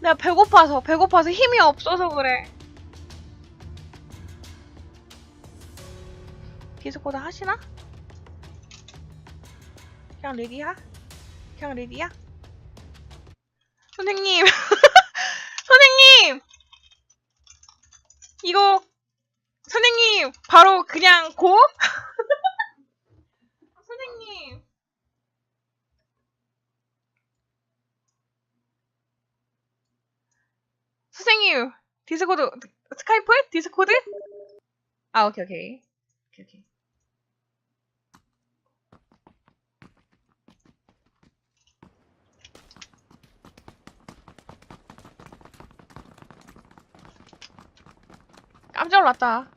내가 배고파서 배고파서 힘이 없어서 그래. 디스코드 하시나? 그냥 레디야? 그냥 레디야? 선생님, 선생님, 이거 선생님 바로 그냥 고? 선생님. 선생님, 디스코드, 스카이프? 디스코드? 아, 오케이, 오케이. 오케이, 오케이. 깜짝 놀랐다.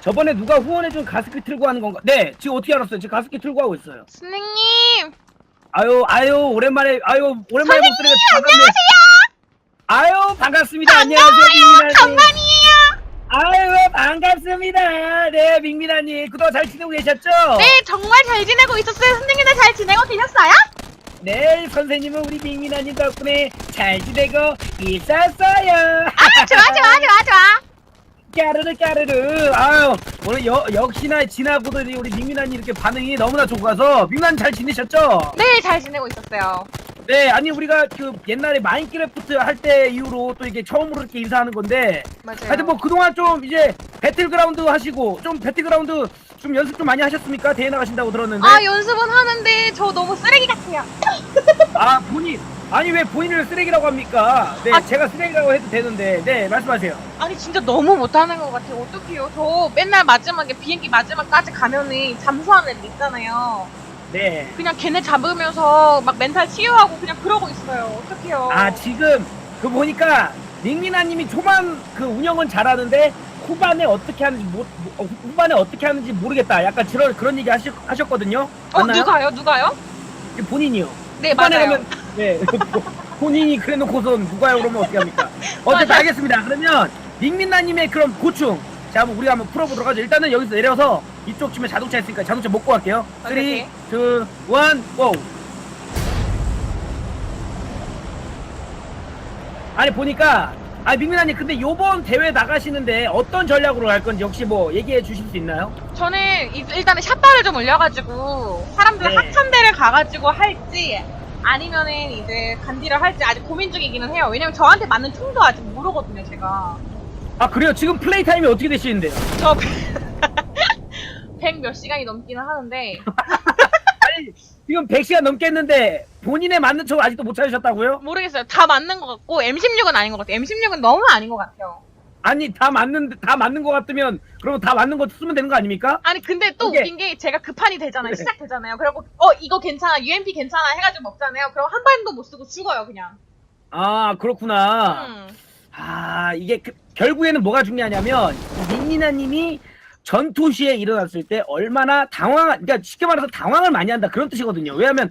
저번에 누가 후원해준 가습기 틀고 하는 건가? 네, 지금 어떻게 알았어요? 지금 가습기 틀고 하고 있어요. 선생님! 아유, 아유, 오랜만에, 아유, 오랜만에 목소리가 반갑네. 아유, 반갑습니다. 안녕하세요. 정말이에요! 아유, 반갑습니다. 네, 빅민아님. 그동안 잘 지내고 계셨죠? 네, 정말 잘 지내고 있었어요. 선생님들 잘 지내고 계셨어요? 네, 선생님은 우리 빅민아님 덕분에 잘 지내고 있었어요. 아, 좋아, 좋아, 좋아, 좋아. 까르르 까르르. 아유, 오늘 여, 역시나 지나고도 우리 빅민아님 이렇게 반응이 너무나 좋아서 빅민아님 잘 지내셨죠? 네, 잘 지내고 있었어요. 네, 아니 우리가 그 옛날에 마인크래프트 할 때 이후로 또 이게 처음으로 이렇게 인사하는 건데 맞아요. 하여튼 뭐 그동안 좀 이제 배틀그라운드 하시고 좀 배틀그라운드 좀 연습 좀 많이 하셨습니까? 대회 나가신다고 들었는데 아, 연습은 하는데 저 너무 쓰레기 같아요. 아 본인 아니 왜 본인을 쓰레기라고 합니까? 네, 아. 제가 쓰레기라고 해도 되는데 네 말씀하세요. 아니, 진짜 너무 못하는 것 같아요. 어떡해요. 저 맨날 마지막에 비행기 마지막까지 가면은 잠수하는 애들 있잖아요. 네. 그냥 걔네 잡으면서 막 멘탈 치유하고 그냥 그러고 있어요. 어떡해요. 아 지금 그 보니까 닉미나님이 초반 그 운영은 잘하는데 후반에 어떻게 하는지 모, 모- 어, 후반에 어떻게 하는지 모르겠다. 약간 그런 그런 얘기 하셨, 하셨거든요. 어, 맞나요? 누가요? 누가요? 본인이요. 네, 후반에 맞아요. 가면 네 본인이 그래놓고선 누가요 그러면 어떻게 합니까? 어쨌든. 알겠습니다. 그러면 닉민나님의 그런 고충 자 한번 우리가 한번 풀어보도록 하죠. 일단은 여기서 내려서 이쪽 집에 자동차 있으니까 자동차 먹고 갈게요. 3, 2, 1, 오케이. 고! 아니 보니까 아 닉민나님 근데 요번 대회 나가시는데 어떤 전략으로 갈 건지 혹시 뭐 얘기해 주실 수 있나요? 저는 이- 일단은 샷발을 좀 올려가지고 사람들 네. 학천대를 가가지고 할지 아니면은 이제 간디를 할지 아직 고민 중이기는 해요. 왜냐면 저한테 맞는 총도 아직 모르거든요, 제가. 아 그래요? 지금 플레이 타임이 어떻게 되시는데요? 저 100몇 시간이 넘기는 하는데 아니 지금 100시간 넘겠는데 본인의 맞는 총 아직도 못 찾으셨다고요? 모르겠어요. 다 맞는 것 같고 M16은 아닌 것 같아요. M16은 너무 아닌 것 같아요. 아니 다 맞는 다 맞는 것 같으면 그러면 다 맞는 거 쓰면 되는 거 아닙니까? 아니 근데 또 오케이. 웃긴 게 제가 급판이 되잖아요. 네. 시작되잖아요. 그리고 어 이거 괜찮아, UMP 괜찮아 해가지고 먹잖아요. 그럼 한 발도 못 쓰고 죽어요, 그냥. 아 그렇구나. 음. 아 이게 그- 결국에는 뭐가 중요하냐면 민니나님이 전투 시에 일어났을 때 얼마나 당황, 그러니까 쉽게 말해서 당황을 많이 한다 그런 뜻이거든요. 왜냐하면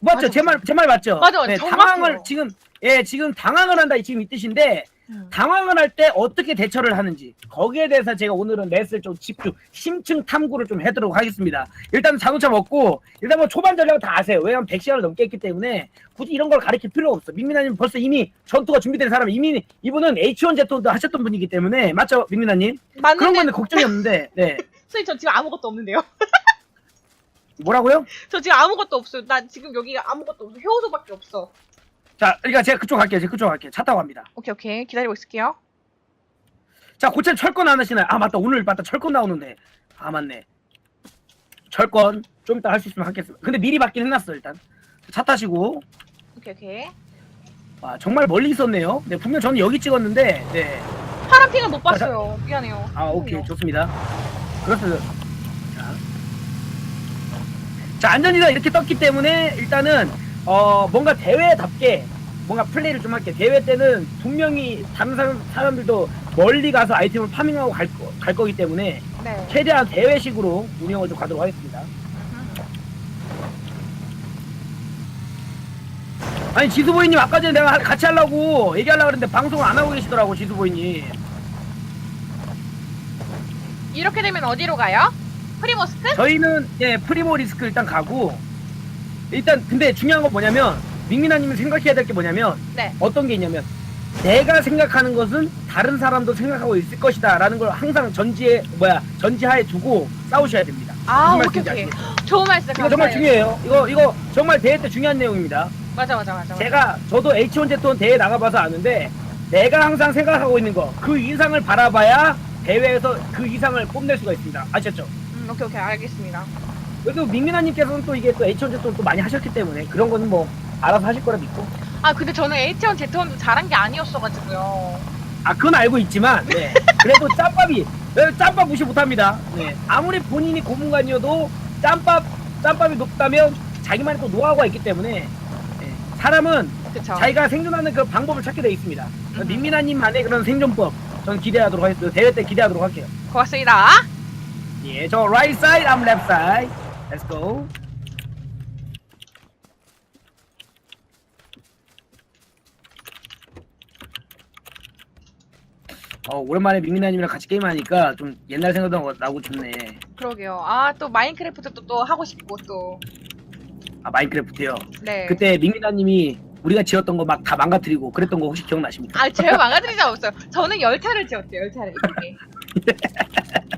맞죠? 맞아, 제 말 제 말 맞죠? 맞아, 맞아. 네, 정확해요. 당황을 지금 예 지금 당황을 한다 지금 이 뜻인데 음. 당황을 할 때 어떻게 대처를 하는지 거기에 대해서 제가 오늘은 넷을 좀 집중 심층 탐구를 좀 해도록 하겠습니다. 일단 자동차 먹고 일단 뭐 초반 전략은 다 아세요. 왜냐면 100시간을 넘게 했기 때문에 굳이 이런 걸 가르칠 필요가 없어. 민민아님 벌써 이미 전투가 준비된 사람 이미 이분은 H1Z1도 하셨던 분이기 때문에 맞죠 민민아님? 그런 맞는데 거는 걱정이 없는데 네 선생님 저 지금 아무것도 없는데요. 뭐라고요? 저 지금 아무것도 없어요. 나 지금 여기 아무것도 없어. 효소밖에 없어. 자 그러니까 제가 그쪽 갈게요. 제가 그쪽 갈게요. 차 타고 갑니다. 오케이 오케이 기다리고 있을게요. 자 고참 철권 안 하시나요? 아 맞다 오늘 맞다 철권 나오는데 아 맞네 철권 좀 이따 할 수 있으면 하겠습니다 근데 미리 받긴 해놨어 일단 차 타시고 오케이 오케이. 와 정말 멀리 있었네요 네 분명 저는 여기 찍었는데 네아 파란 핑을 못 봤어요. 미안해요. 아, 오케이 좋습니다 그렇습니다 자. 자 안전이가 이렇게 떴기 때문에 일단은 어 뭔가 대회답게 뭔가 플레이를 좀 할게 대회 때는 분명히 다른 사람, 사람들도 멀리 가서 아이템을 파밍하고 갈, 거, 갈 거기 때문에 네. 최대한 대회식으로 운영을 좀 가도록 하겠습니다. 아니 지수보이님 아까 전에 내가 하- 같이 하려고 얘기하려고 그랬는데 방송을 안 하고 계시더라고 지수보이님. 이렇게 되면 어디로 가요? 프리모스크? 저희는 예 프리모 리스크 일단 가고 일단 근데 중요한 건 뭐냐면 민민아님이 생각해야 될 게 뭐냐면 네. 어떤 게 있냐면 내가 생각하는 것은 다른 사람도 생각하고 있을 것이다라는 걸 항상 전지에 뭐야 전지하에 두고 싸우셔야 됩니다. 아, 무슨 오케이, 말씀인지 오케이. 아시죠? 좋은 말씀 이거 정말 감사해요. 중요해요. 이거 이거 정말 대회 때 중요한 내용입니다. 맞아, 맞아, 맞아. 맞아. 제가 저도 H1Z1 대회 나가봐서 아는데 내가 항상 생각하고 있는 거 그 이상을 바라봐야 대회에서 그 이상을 뽐낼 수가 있습니다. 아셨죠? 음, 오케이, 오케이. 알겠습니다. 그래도 민민아님께서는 또 이게 또 H1Z1 또 많이 하셨기 때문에 그런 거는 뭐 알아서 하실 거라 믿고 아, 근데 저는 H1, Z1도 잘한 게 아니었어가지고요. 아 그건 알고 있지만 네. 그래도 짬밥이 네, 짬밥 무시 못합니다. 네. 아무리 본인이 고문관이어도 짬밥 짬밥이 높다면 자기만의 또 노하우가 있기 때문에 네. 사람은 그쵸. 자기가 생존하는 그 방법을 찾게 돼 있습니다. 음. 민민아님만의 그런 생존법 저는 기대하도록 하겠습니다. 대회 때 기대하도록 할게요. 고맙습니다. 예, 저 right side, I'm left side. Let's go. 어, 오랜만에 민민아님이랑 같이 게임하니까 좀 옛날 생각도 나고 좋네. 그러게요. 아, 또 마인크래프트도 또 하고 싶고, 또. 아, 마인크래프트요. 네. 그때 민민아님이 우리가 지었던 거 막 다 망가뜨리고 그랬던 거 혹시 기억나십니까? 아, 제가 망가뜨리지 않았어요. 저는 열차를 지었죠, 열차를. 이렇게.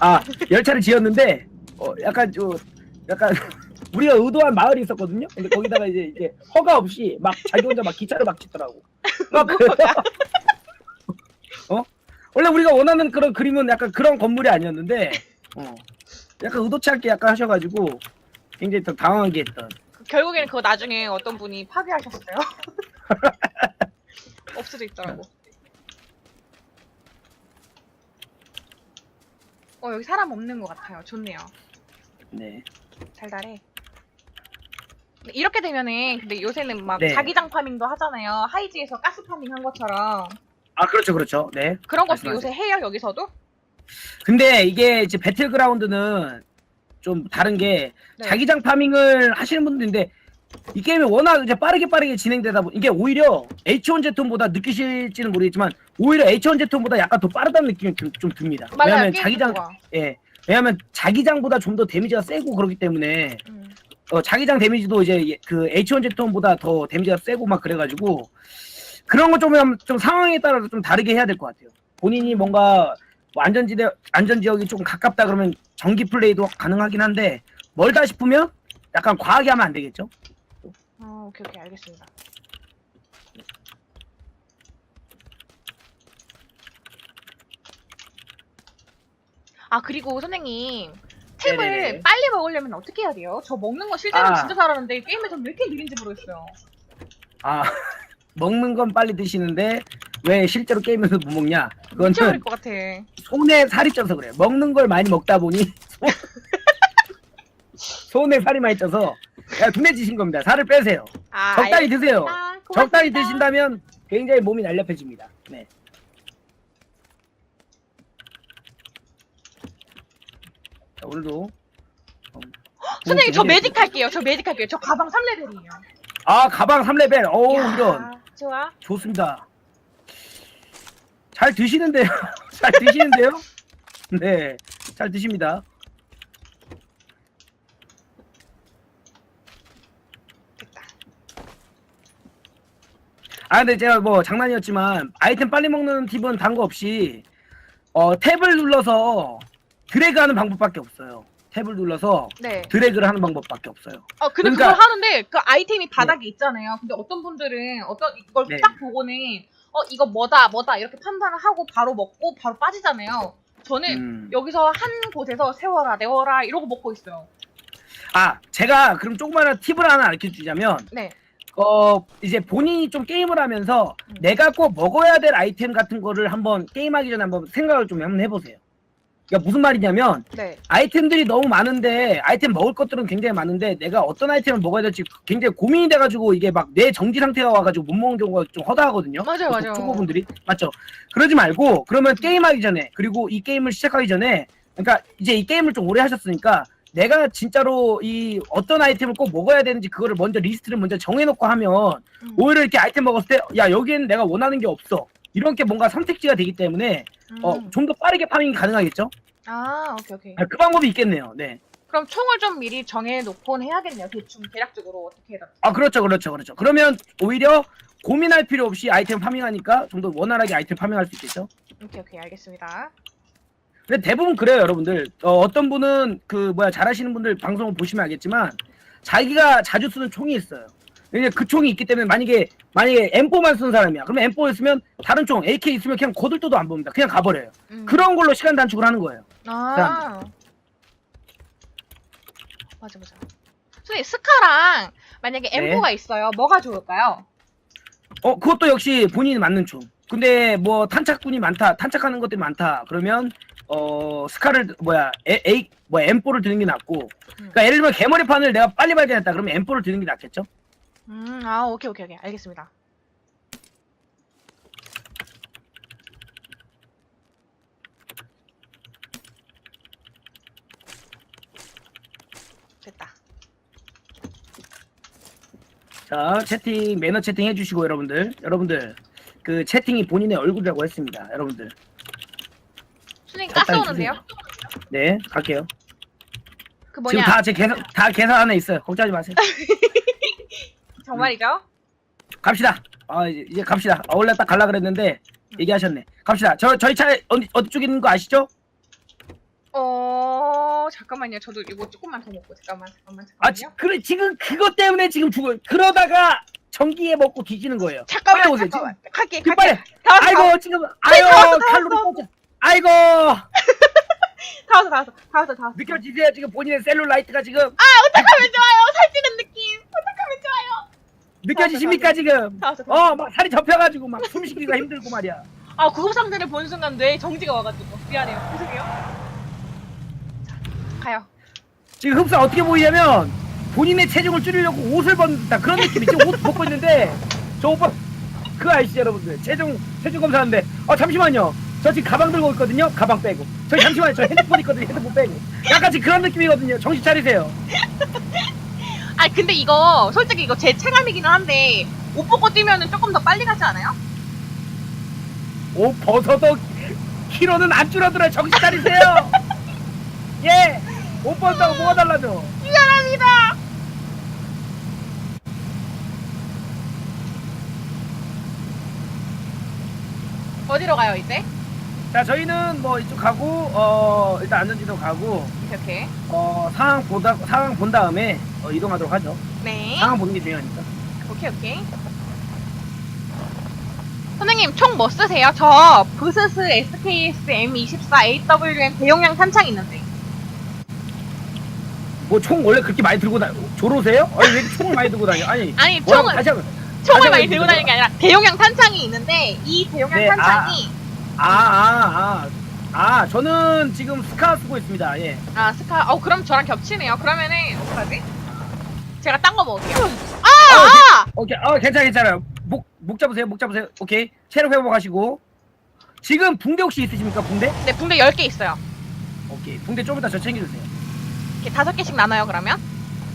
아, 열차를 지었는데, 어, 약간, 저, 약간, 우리가 의도한 마을이 있었거든요? 근데 거기다가 이제, 이제 허가 없이 막 자기 혼자 막 기차를 막 짓더라고. 막 그래서, 어? 원래 우리가 원하는 그런 그림은 약간 그런 건물이 아니었는데, 어. 약간 의도치 않게 약간 하셔가지고, 굉장히 더 당황하게 했던. 결국에는 그거 나중에 어떤 분이 파괴하셨어요. 없어져 있더라고. 어, 여기 사람 없는 것 같아요. 좋네요. 네. 달달해. 근데 이렇게 되면은 근데 요새는 막 네. 자기장 파밍도 하잖아요. 하이지에서 가스 파밍 한 것처럼 아, 그렇죠, 그렇죠. 네. 그런 것도 말씀하세요. 요새 해요 여기서도? 근데 이게 이제 배틀그라운드는 좀 다른 게 네. 자기장 파밍을 하시는 분들인데 이 게임이 워낙 이제 빠르게 빠르게 진행되다 보니 이게 오히려 H1Z1보다 느끼실지는 모르겠지만 오히려 H1Z1보다 약간 더 빠르다는 느낌이 좀, 좀 듭니다. 맞아요. 왜냐면 게임 자기장 속도가. 예 왜냐면 자기장보다 좀 더 데미지가 세고 그렇기 때문에 음. 어, 자기장 데미지도 이제 예- 그 H1Z1보다 더 데미지가 세고 막 그래가지고 그런 거 좀 좀 상황에 따라서 좀 다르게 해야 될 것 같아요. 본인이 뭔가 뭐 안전지대 안전지역이 조금 가깝다 그러면 전기 플레이도 가능하긴 한데 멀다 싶으면 약간 과하게 하면 안 되겠죠? 어, 오케이 오케이 알겠습니다. 아 그리고 선생님 템을 네네네. 빨리 먹으려면 어떻게 해야 돼요? 저 먹는 거 실제로 아. 진짜 잘하는데 게임에서 왜 이렇게 느린지 모르겠어요. 아 먹는 건 빨리 드시는데 왜 실제로 게임에서 못 먹냐? 미쳐버릴 그거는 것 같아. 손에 살이 쪄서 그래. 먹는 걸 많이 먹다 보니 손- 손에 살이 많이 쪄서 야 둔해지신 겁니다. 살을 빼세요. 아, 적당히 드세요. 알겠습니다. 적당히 고맙습니다. 드신다면 굉장히 몸이 날렵해집니다. 네. 자, 오늘도 어, 선생님 저뭐 매직 할게요. 저 매직 할게요. 저 가방 3레벨이에요. 아 가방 3레벨. 오 이런 좋아. 좋습니다. 잘 드시는데요. 잘 드시는데요. 네, 잘 드십니다. 아 근데 제가 뭐 장난이었지만 아이템 빨리 먹는 팁은 단 거 없이 어 탭을 눌러서 드래그하는 방법밖에 없어요. 탭을 눌러서 네. 드래그를 하는 방법밖에 없어요. 어 근데 그러니까- 그걸 하는데 그 아이템이 바닥에 있잖아요. 근데 어떤 분들은 어떤 이걸 네. 딱 보고는 어 이거 뭐다 뭐다 이렇게 판단을 하고 바로 먹고 바로 빠지잖아요. 저는 음. 여기서 한 곳에서 세워라 내워라 이러고 먹고 있어요. 아 제가 그럼 조그마한 팁을 하나 알려주자면 네. 어 이제 본인이 좀 게임을 하면서 음. 내가 꼭 먹어야 될 아이템 같은 거를 한번 게임하기 전에 한번 생각을 좀 한번 해보세요. 그러니까 무슨 말이냐면 네. 아이템들이 너무 많은데 아이템 먹을 것들은 굉장히 많은데 내가 어떤 아이템을 먹어야 될지 굉장히 고민이 돼가지고 이게 막내 정지 상태가 와가지고 못 먹는 경우가 좀 허다하거든요. 맞아요, 맞아요. 초보분들이 맞죠. 그러지 말고 그러면 게임하기 전에 그리고 이 게임을 시작하기 전에 그러니까 이제 이 게임을 좀 오래 하셨으니까 내가 진짜로 이 어떤 아이템을 꼭 먹어야 되는지 그거를 먼저 리스트를 먼저 정해놓고 하면 음. 오히려 이렇게 아이템 먹었을 때 야 여기에는 내가 원하는 게 없어 이런 게 뭔가 선택지가 되기 때문에 어, 음. 좀 더 빠르게 파밍이 가능하겠죠? 아 오케이 오케이. 아, 그 방법이 있겠네요. 네. 그럼 총을 좀 미리 정해놓곤 해야겠네요. 대충 대략적으로 어떻게 해야 아 그렇죠 그렇죠 그렇죠 그러면 오히려 고민할 필요 없이 아이템 파밍하니까 좀 더 원활하게 아이템 파밍할 수 있겠죠 오케이 오케이 알겠습니다. 근데 대부분 그래요 여러분들 어, 어떤 분은 그 뭐야 잘하시는 분들 방송을 보시면 알겠지만 자기가 자주 쓰는 총이 있어요 왜냐 그 총이 있기 때문에 만약에 만약에 M4만 쓰는 사람이야. 그러면 M4 있으면 다른 총 AK 있으면 그냥 거들떠도 안 봅니다. 그냥 가버려요. 음. 그런 걸로 시간 단축을 하는 거예요. 아. 맞아 맞아. 선생님 스카랑 만약에 네. M4가 있어요. 뭐가 좋을까요? 어 그것도 역시 본인이 맞는 총. 근데 뭐 탄착군이 많다 탄착하는 것들이 많다. 그러면 어 스카를 뭐야 A, A 뭐 M4를 드는 게 낫고. 그러니까 예를 들면 개머리판을 내가 빨리 발견했다. 그러면 M4를 드는 게 낫겠죠 음, 아 오케이 오케이 오케이 알겠습니다. 됐다. 자 채팅 매너 채팅 해주시고 여러분들 여러분들 그 채팅이 본인의 얼굴이라고 했습니다 여러분들 선생님 가스 오는데요? 네 갈게요 그 지금 뭐냐? 다 제 계산 다 계산 안에 있어요 걱정하지 마세요 정말이죠? 갑시다 아 이제, 이제 갑시다 아, 원래 딱 갈라 그랬는데 얘기하셨네 갑시다 저 저희 차 어디 어디 쪽에 있는 거 아시죠? 어 잠깐만요. 저도 이거 조금만 더 먹고 잠깐만 잠깐만 아 지, 잠깐만요. 그래 지금 그것 때문에 지금 죽어 그러다가 전기에 먹고 뒤지는 거예요 잠깐만 오세요, 잠깐만. 갈게 지금 갈게. 빨리 다 왔어 다 왔어 아이고 지금 아유 다 왔어, 다 칼로리. 꽂아 아이고 다 왔어 다 왔어 다 왔어 다 왔어. 느껴지세요 지금 본인의 셀룰라이트가 지금 아 어떡하면 좋아요. 살찌는 느낌. 느껴지십니까 지금? 다 왔어 다 왔어. 어 막 살이 접혀가지고 막 숨쉬기가 힘들고 말이야. 아 구급 상태를 본 순간 뇌에 정지가 와가지고. 미안해요. 죄송해요. 자 가요. 지금 흡사 어떻게 보이냐면 본인의 체중을 줄이려고 옷을 벗는다. 그런 느낌이지. 옷 벗고 있는데 저 오빠 그 아이씨 여러분들. 체중 체중 검사하는데. 어 잠시만요. 저 지금 가방 들고 있거든요. 가방 빼고. 저 잠시만요. 저 핸드폰 있거든요. 핸드폰 빼고. 약간 지금 그런 느낌이거든요. 정신 차리세요 아 근데 이거 솔직히 이거 제 체감이기는 한데 옷 벗고 뛰면은 조금 더 빨리 가지 않아요? 옷 벗어도 키로는 안 줄어들어요 정신 차리세요 예 옷 벗었다고 뭐가 달라져 미안합니다. 어디로 가요 이제? 자 저희는 뭐 이쪽 가고 어 일단 안전지도 가고 오케이 오케이. 어 상황 보다 상황 본 다음에 어, 이동하도록 하죠 네. 상황 보는 게 중요하니까 오케이 오케이. 선생님 총 뭐 쓰세요? 저 부스스 SKS M24 AWM 대용량 탄창 있는데. 뭐 총 원래 그렇게 많이 들고 다녀 조로세요? 아니 왜 이렇게 총을 많이 들고 다녀? 아니 아니 뭐라고 총을 다시 한번 총을 많이 들고 다니는 게 아니라 대용량 탄창이 있는데 이 대용량 네, 탄창이 아 아 아 아, 아, 저는 지금 스카 쓰고 있습니다 예 아, 스카 어 그럼 저랑 겹치네요. 그러면은 어떡하지? 제가 딴 거 먹을게요. 아! 어, 아! 오케이 어 괜찮아 괜찮아요 목, 목 잡으세요 목 잡으세요 오케이 체력 회복하시고 지금 붕대 혹시 있으십니까 붕대? 네, 붕대 10개 있어요. 오케이 붕대 좀 이따 저 챙겨주세요 이렇게 다섯 개씩 나눠요, 그러면?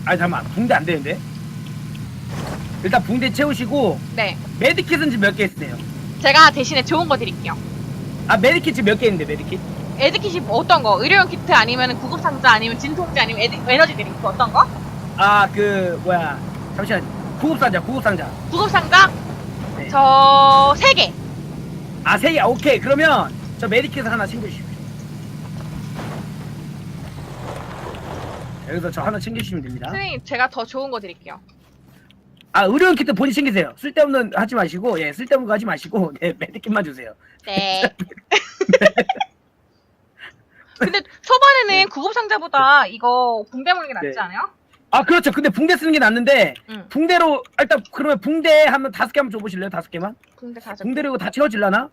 아니 잠깐만 붕대 안 되는데 일단 붕대 채우시고 네. 메디킷은 지금 몇 개 있으세요? 제가 대신에 좋은 거 드릴게요. 아 메디킷 지금 몇개 있는데 메디킷? 에드킷이 뭐 어떤 거? 의료용 키트 아니면 구급 상자 아니면 진통제 아니면 에드, 에너지 드링크 어떤 거? 아 그 뭐야 잠시만 구급상자 구급상자 구급 상자? 네. 저 3개. 아, 세 개, 오케이. 그러면 저 메디킷 하나 챙겨주십시오. 여기서 저 하나 챙겨주시면 됩니다. 선생님, 제가 더 좋은 거 드릴게요. 아, 의료용 키트 본인 챙기세요. 쓸데없는 거 하지 마시고, 예, 쓸데없는 거 하지 마시고, 네, 메디킷만 주세요. 네. 근데 초반에는 구급 상자보다 이거 붕대 먹는 게 낫지 네. 않아요? 아, 그렇죠. 근데 붕대 쓰는 게 낫는데, 응. 붕대로, 일단, 그러면 붕대 하면 다섯 개 한번 줘보실래요? 다섯 개만? 붕대 다섯 개. 붕대로 이거 다 채워질라나?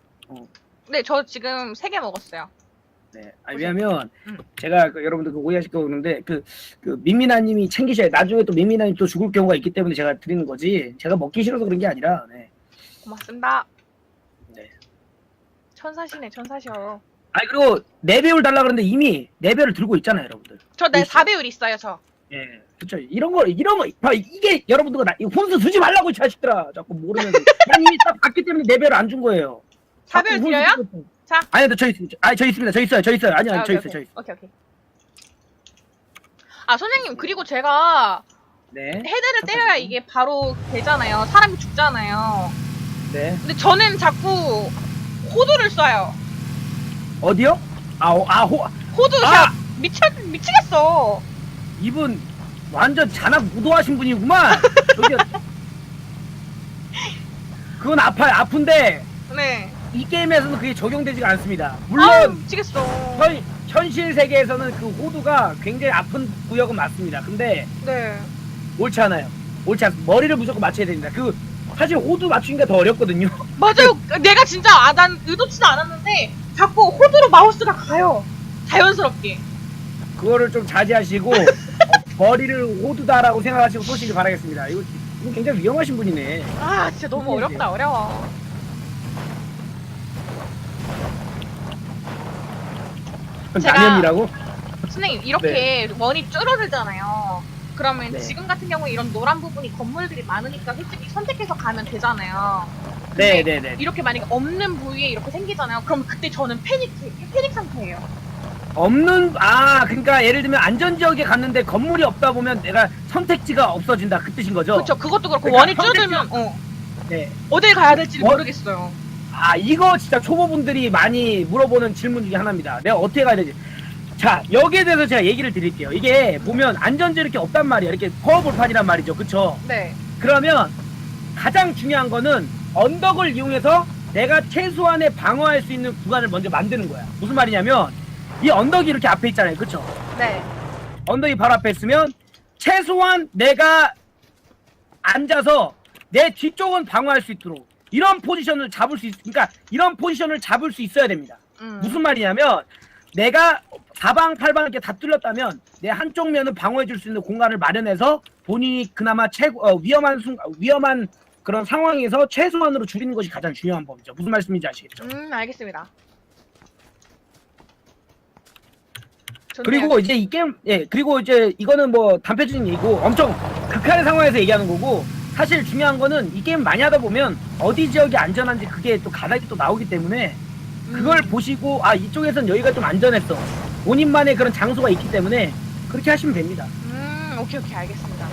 네, 저 지금 3개 먹었어요. 네. 아니, 왜냐면, 음. 제가 그 여러분들 그 오해하실 거 그러는데, 그, 그, 민미나님이 챙기셔야, 나중에 또 민미나님 또 죽을 경우가 있기 때문에 제가 드리는 거지, 제가 먹기 싫어서 그런 게 아니라, 네. 고맙습니다. 네. 천사시네, 천사셔. 아니 그리고 네 배율 달라 그러는데 이미 네 배를 들고 있잖아요, 여러분들. 저내 있어요. 4배율 있어요, 저. 예, 그렇죠. 이런 거 이런 거 봐, 이게 여러분들가 나, 이 혼수 주지 말라고 이 자식들아. 자꾸 모르면서. 난 이미 딱 봤기 때문에 네 배를 안 준 거예요. 자꾸 4배율 혼수 드려요? 주고. 자. 아니, 근데 저 있, 아니 저 있습니다. 저 있어요. 저 있어요. 아니 아니 아, 저 오케이, 있어요. 저 오케이. 있어요. 오케이, 오케이. 아 선생님 그리고 제가 네. 헤드를 때려야 이게 바로 되잖아요. 사람이 죽잖아요. 네. 근데 저는 자꾸 호두를 쏴요. 어디요? 아, 어, 아, 호, 호두 아! 샷 미쳐 미치겠어. 이분 완전 잔악 무도하신 분이구만. 저기 그건 아파요. 아픈데 네. 이 게임에서는 그게 적용되지가 않습니다. 물론 미치겠어. 현, 현실 세계에서는 그 호두가 굉장히 아픈 구역은 맞습니다. 근데 네. 옳지 않아요. 옳지 않습니다. 머리를 무조건 맞춰야 됩니다. 그 사실 호두 맞추기가 더 어렵거든요. 맞아요. 내가 진짜 아, 난 의도치도 않았는데 자꾸 호두로 마우스가 가요. 자연스럽게. 그거를 좀 자제하시고 어, 머리를 호두다라고 생각하시고 쏘시길 바라겠습니다. 이거, 이거 굉장히 위험하신 분이네. 아 진짜 너무 어렵다 어려워. 제가- 남현이라고? 선생님 이렇게 원이 줄어들잖아요. 그러면 네. 지금 같은 경우에 이런 노란 부분이 건물들이 많으니까 솔직히 선택해서 가면 되잖아요. 네, 근데 네, 네. 이렇게 만약에 없는 부위에 이렇게 생기잖아요. 그럼 그때 저는 패닉 패닉 상태예요. 없는 아 그러니까 예를 들면 안전 지역에 갔는데 건물이 없다 보면 내가 선택지가 없어진다 그 뜻인 거죠. 그렇죠. 그것도 그렇고 그러니까 원이 선택지- 줄어들면 어, 네. 어딜 가야 될지 원- 모르겠어요. 아 이거 진짜 초보분들이 많이 물어보는 질문 중에 하나입니다. 내가 어떻게 가야 되지? 자 여기에 대해서 제가 얘기를 드릴게요. 이게 보면 안전지 이렇게 없단 말이야. 이렇게 퍼볼판이란 말이죠. 그쵸? 네. 그러면 가장 중요한 거는 언덕을 이용해서 내가 최소한의 방어할 수 있는 구간을 먼저 만드는 거야. 무슨 말이냐면 이 언덕이 이렇게 앞에 있잖아요. 그쵸? 네. 언덕이 바로 앞에 있으면 최소한 내가 앉아서 내 뒤쪽은 방어할 수 있도록 이런 포지션을 잡을 수 있, 그러니까 이런 포지션을 잡을 수 있어야 됩니다. 음. 무슨 말이냐면 내가 사방 팔방 이렇게 다 뚫렸다면 내 한쪽 면은 방어해 줄 수 있는 공간을 마련해서 본인이 그나마 최고 어, 위험한 순간 위험한 그런 상황에서 최소한으로 줄이는 것이 가장 중요한 법이죠. 무슨 말씀인지 아시겠죠? 음 알겠습니다. 좋네요. 그리고 이제 이 게임 예 그리고 이제 이거는 뭐 단편적인 얘기고 엄청 극한의 상황에서 얘기하는 거고 사실 중요한 거는 이 게임 많이 하다 보면 어디 지역이 안전한지 그게 또 가닥이 또 나오기 때문에 그걸 음. 보시고 아 이쪽에선 여기가 좀 안전했어 본인만의 그런 장소가 있기 때문에 그렇게 하시면 됩니다 음 오케이 오케이 알겠습니다.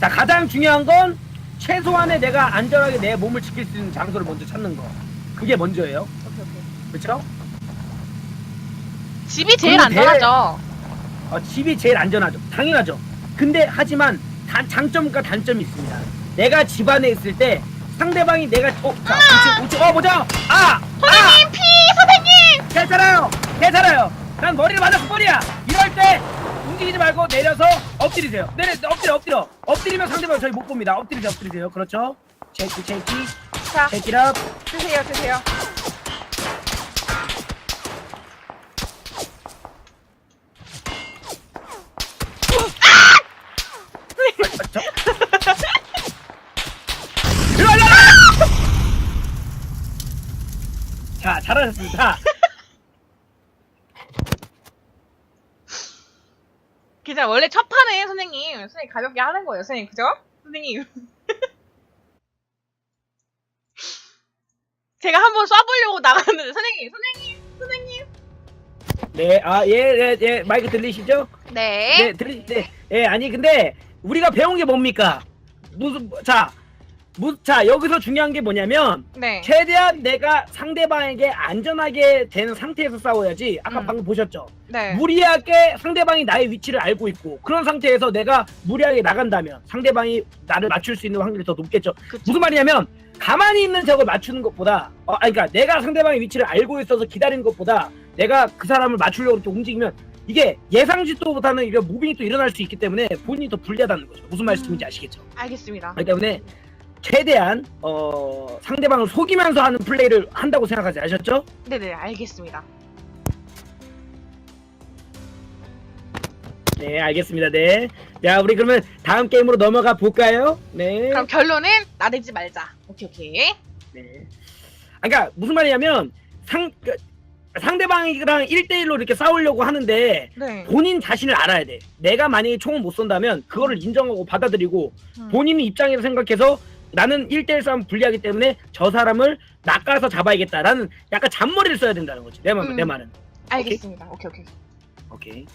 자 가장 중요한 건 최소한의 내가 안전하게 내 몸을 지킬 수 있는 장소를 먼저 찾는 거 그게 먼저예요 오케이 오케이. 그렇죠? 집이 제일 그리고 대- 안전하죠. 어, 집이 제일 안전하죠. 당연하죠. 근데 하지만 단, 장점과 단점이 있습니다. 내가 집 안에 있을 때 상대방이 내가 어, 자, 우측, 우측, 어, 보자. 아, 선생님 피 선생님. 괜찮아요, 괜찮아요. 난 머리를 맞아서 뻘이야. 이럴 때 움직이지 말고 내려서 엎드리세요. 내려, 엎드려, 엎드려. 엎드리면 상대방 저희 못 봅니다. 엎드리세요, 엎드리세요. 그렇죠? 체키, 체키, 자 체키랍. 드세요 드세요. 잘하셨습니다. 괜찮아 원래 첫 판에 선생님 선생님 가볍게 하는 거예요 선생님 그죠? 선생님. 제가 한번 쏴보려고 나갔는데 선생님 선생님 선생님. 네, 아, 예, 예, 예, 마이크 들리시죠? 네. 네, 들리, 네, 예, 아니, 근데, 우리가 배운 게 뭡니까? 무슨, 자, 무, 자, 여기서 중요한 게 뭐냐면, 네. 최대한 내가 상대방에게 안전하게 되는 상태에서 싸워야지, 아까 음. 방금 보셨죠? 네. 무리하게 상대방이 나의 위치를 알고 있고, 그런 상태에서 내가 무리하게 나간다면, 상대방이 나를 맞출 수 있는 확률이 더 높겠죠. 그쵸. 무슨 말이냐면, 가만히 있는 적을 맞추는 것보다, 어, 아니, 그러니까 내가 상대방의 위치를 알고 있어서 기다리는 것보다, 내가 그 사람을 맞추려고 이렇게 움직이면, 이게 예상짓도보다는 이런 무빙이 또 일어날 수 있기 때문에 본인이 더 불리하다는 거죠. 무슨 말씀인지 아시겠죠? 알겠습니다. 그렇기 때문에 최대한 어, 상대방을 속이면서 하는 플레이를 한다고 생각하지 아셨죠? 네네 알겠습니다. 네, 알겠습니다. 네. 자, 우리 그러면 다음 게임으로 넘어가 볼까요? 네. 그럼 결론은 나대지 말자. 오케이 오케이. 네. 아, 그러니까 무슨 말이냐면 상 그, 상대방이랑 1대1로 이렇게 싸우려고 하는데 네. 본인 자신을 알아야 돼. 내가 만약에 총을 못 쏜다면 그거를 인정하고 받아들이고 음. 본인의 입장에서 생각해서 나는 1대1 싸움 불리하기 때문에 저 사람을 낚아서 잡아야겠다라는 약간 잔머리를 써야 된다는 거지. 내, 말, 음. 내 말은. 알겠습니다. 오케이 오케이. 오케이.